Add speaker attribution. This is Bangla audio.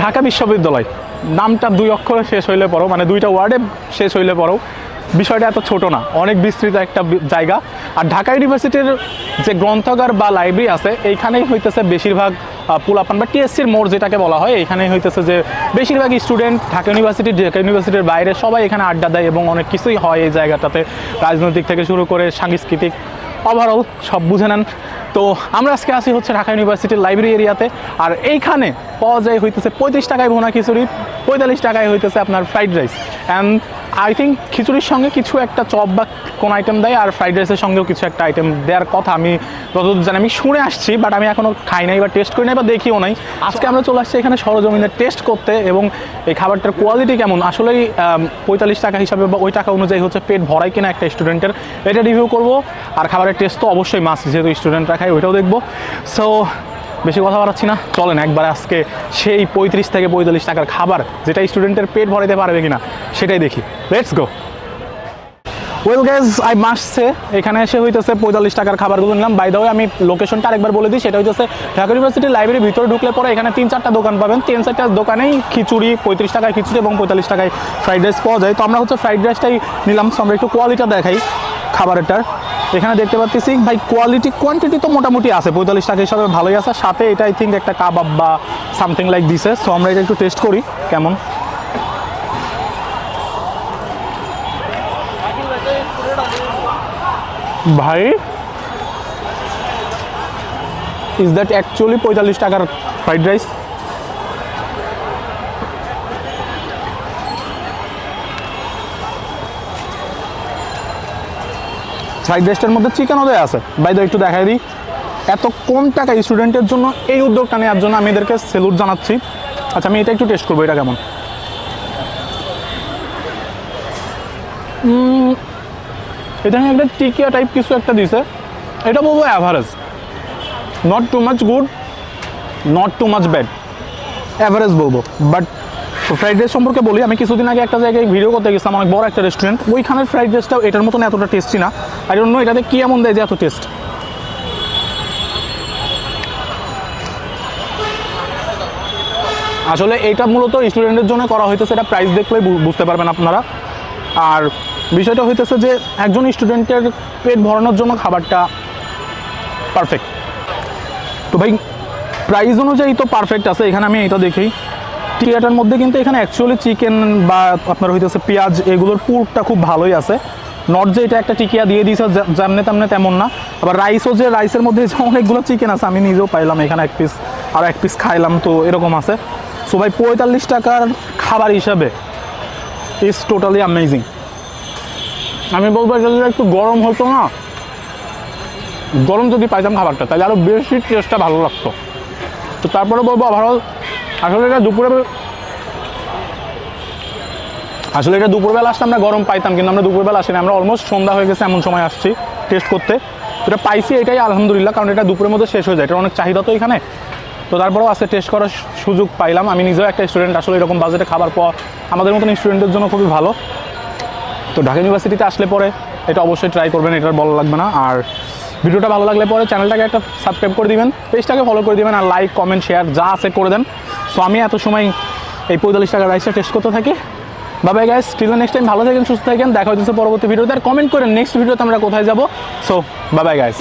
Speaker 1: ঢাকা বিশ্ববিদ্যালয়। নামটা দুই অক্ষরে শেষ হইলে পড়ো মানে দুইটা ওয়ার্ডে শেষ হইলে পড়ো। বিষয়টা এত ছোট না, অনেক বিস্তৃত একটা জায়গা। আর ঢাকা ইউনিভার্সিটির যে গ্রন্থাগার বা লাইব্রেরি আছে, এইখানেই হইতেছে বেশিরভাগ পুলাপান বা টিএসসির মোড় যেটাকে বলা হয়, এইখানেই হইতেছে যে বেশিরভাগ স্টুডেন্ট ঢাকা ইউনিভার্সিটি, ঢাকা ইউনিভার্সিটির বাইরে সবাই এখানে আড্ডা দেয় এবং অনেক কিছুই হয় এই জায়গাটাতে। রাজনৈতিক থেকে শুরু করে সাংস্কৃতিক ওভারঅল সব বুঝে নেন। তো আমরা আজকে আসি হচ্ছে ঢাকা ইউনিভার্সিটির লাইব্রেরি এরিয়াতে। আর এইখানে পাওয়া যায় হইতেছে পঁয়ত্রিশ টাকায় ভোনা খিচুড়ি, পঁয়তাল্লিশ টাকায় হইতেছে আপনার fried rice and I think খিচুড়ির সঙ্গে কিছু একটা চপ বা কোন আইটেম দেয় আর ফ্রাইড রাইসের সঙ্গেও কিছু একটা আইটেম দেওয়ার কথা আমি যতদূর জানি, আমি শুনে আসছি বাট আমি এখনও খাই নাই বা টেস্ট করি নাই বা দেখিও নাই। আজকে আমরা চলে আসছি এখানে সরজমিনে টেস্ট করতে এবং এই খাবারটার কোয়ালিটি কেমন? আসলেই পঁয়তাল্লিশ টাকা হিসাবে বা ওই টাকা অনুযায়ী হচ্ছে পেট ভরাই কিনা একটা স্টুডেন্টের এটা রিভিউ করব, আর খাবারের টেস্ট তো অবশ্যই মাস যেহেতু স্টুডেন্টরা খায়, ওইটাও দেখব। সো বেশি কথা বাড়াচ্ছি না। চলেন, একবার আজকে সেই পঁয়ত্রিশ থেকে পঁয়তাল্লিশ টাকার খাবার যেটা স্টুডেন্টের পেট ভরাইতে পারবে কিনা, সেটাই দেখি। লেটস গো ওয়েল গ্যাস আই মাসছে এখানে এসে হইতেছে পঁয়তাল্লিশ টাকার খাবারগুলো নিলাম। বাই দ্য আমি লোকেশনটা আরেকবার বলে দিই, সেটা হইতেছে ঢাকা ইউনিভার্সিটির লাইব্রেরির ভিতরে ঢুকলে পরে এখানে তিন চারটা দোকান পাবেন। তিন চারটা দোকানেই খিচুড়ি, পঁয়ত্রিশ টাকায় খিচুড়ি এবং পঁয়তাল্লিশ টাকায় ফ্রাইড রাইস পাওয়া যায়। তো আমরা হচ্ছে ফ্রাইড রাইসটাই নিলাম। সো আমরা একটু কোয়ালিটা দেখাই খাবারেরটার। এখানে দেখতে পাচ্ছি ভাই কোয়ালিটি কোয়ান্টিটি তো মোটামুটি আছে। পঁয়তাল্লিশ টাকা হিসাবে ভালোই আছে। সাথে এটা আই থিঙ্ক একটা কাবাব বা সামথিং লাইক দিছে সো আমরা এটা একটু টেস্ট করি, কেমন? ভাই ইজ দ্যাট অ্যাকচুয়ালি পঁয়তাল্লিশ টাকার ফ্রাইড রাইস ফ্রাইড রাইসটার মধ্যে চিকেনও দেওয়া আছে। বাইদ একটু দেখাই দিই। এত কম টাকা স্টুডেন্টের জন্য এই উদ্যোগটা নেওয়ার জন্য আমি এদেরকে সেলুট জানাচ্ছি। আচ্ছা আমি এটা একটু টেস্ট করব, এটা কেমন? উম, এখানে একটা টিকিয়া টাইপ কিছু একটা দিছে। এটা বলব average not too much good not too much bad average বলব। বাট ফ্রাইড রাইস সম্পর্কে বলি আমি কিছুদিন আগে একটা জায়গায় ভিডিও করতে গেছিলাম অনেক বড় একটা রেস্টুরেন্ট ওইখানের ফ্রাইড রাইসটাও এটার মতন এতটা টেস্টি না। আর অন্য এটাতে কি এমন দেয় যে এত টেস্ট আসলে এইটা মূলত স্টুডেন্টের জন্য করা হইতেছে এটা প্রাইস দেখলেই বুঝতে পারবেন আপনারা। আর বিষয়টা হইতেছে যে একজন স্টুডেন্টের পেট ভরানোর জন্য খাবারটা পারফেক্ট তো ভাই প্রাইস অনুযায়ী তো পারফেক্ট আছে, এখানে আমি এটা দেখি। টিয়াটার মধ্যে কিন্তু এখানে অ্যাকচুয়ালি চিকেন বা আপনার হইতেছে পেঁয়াজ, এগুলোর পুরটা খুব ভালোই আছে। নট যে এটা একটা টিকিয়া দিয়ে দিয়েছে যেমনে তেমনে তেমন না। আবার রাইসও যে রাইসের মধ্যে যে অনেকগুলো চিকেন আছে, আমি নিজেও পাইলাম এখানে এক পিস আর এক পিস খাইলাম, তো এরকম আছে। সো ভাই, পঁয়তাল্লিশ টাকার খাবার হিসাবে ইজ টোটালি অ্যামেজিং আমি বলব এটা যদি একটু গরম হতো না গরম যদি পাইতাম খাবারটা, তাহলে আরও বেশি টেস্টটা ভালো লাগতো। তো তারপরে বলব ওভারঅল আসলে এটা দুপুরে আসলে এটা দুপুরবেলা আসলে আমরা গরম পাইতাম, কিন্তু আমরা দুপুরবেলা আসিনি। আমরা অলমোস্ট সন্ধ্যা হয়ে গেছে, এমন সময় আসছি টেস্ট করতে। এটা পাইছি এটাই আলহামদুলিল্লাহ, কারণ এটা দুপুরের মধ্যে শেষ হয়ে যায়। এটা অনেক চাহিদা তো এখানে। তো তারপরেও আজকে টেস্ট করার সুযোগ পাইলাম। আমি নিজেও একটা স্টুডেন্ট আসলে এরকম বাজেটে খাবার পাওয়া আমাদের মতন স্টুডেন্টের জন্য খুবই ভালো। তো ঢাকা ইউনিভার্সিটিতে আসলে পরে এটা অবশ্যই ট্রাই করবেন, এটার বলা লাগবে না। আর ভিডিওটা ভালো লাগলে পরে চ্যানেলটাকে একটা সাবস্ক্রাইব করে দিবেন পেজটাকে ফলো করে দিবেন, আর লাইক কমেন্ট শেয়ার যা আছে করে দেন। সো আমি এত সময় এই পঁয়তাল্লিশ টাকার রাইসটা টেস্ট করতে থাকি। বা বাবাই গাইস স্টিল নেক্সট টাইম ভালো থাকেন, সুস্থ থাকেন, দেখা হচ্ছে পরবর্তী ভিডিওতে। আর কমেন্ট করেন নেক্সট ভিডিওতে আমরা কোথায় যাব। সো বাবাই গাইস